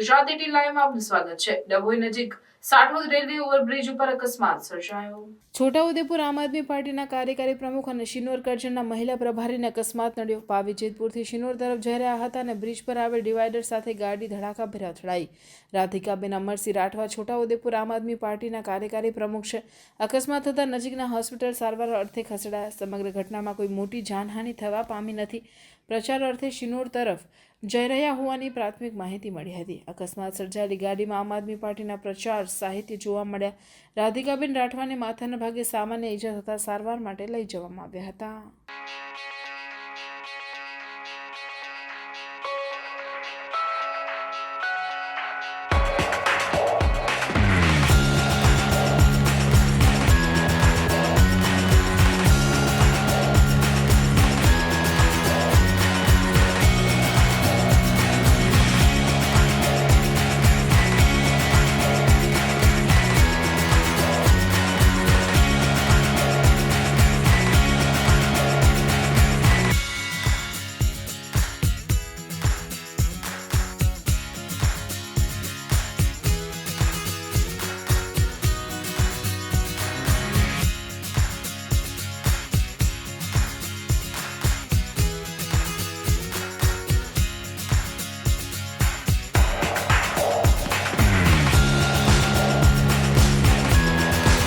Gujarat at લાઈવમાં આપનું સ્વાગત છે. ડભોઈ નજીક સાઠોદ રેલવે ઓવરબ્રિજ ઉપર અકસ્માત સર્જાયો. છોટાઉદેપુર આમ આદમી પાર્ટીના કાર્યકારી પ્રમુખ અને શિનોર કરજણના મહિલા પ્રભારીને અકસ્માત નડ્યો. પાવી જેતપુરથી શિનોર તરફ જઈ રહ્યા હતા અને બ્રિજ પર આવેલ ડિવાઈડર સાથે ગાડી ધડાકાભેર અથડાઈ. રાધિકાબેન અમરસિંહ રાઠવા છોટાઉદેપુર આમ આદમી પાર્ટીના કાર્યકારી પ્રમુખ છે. અકસ્માત થતાં નજીકના હોસ્પિટલ સારવાર અર્થે ખસેડાયા. સમગ્ર ઘટનામાં કોઈ મોટી જાનહાનિ થવા પામી નથી. પ્રચાર અર્થે શિનોર તરફ જઈ રહ્યા હોવાની પ્રાથમિક માહિતી મળી હતી. અકસ્માત સર્જાયેલી ગાડીમાં આમ આદમી પાર્ટીના પ્રચાર સાહિત્ય જોવા મળ્યા. રાધિકાબેન રાઠવાને માથાના ભાગે સામાન્ય ઈજા થતાં સારવાર માટે લઈ જવામાં આવ્યા હતા.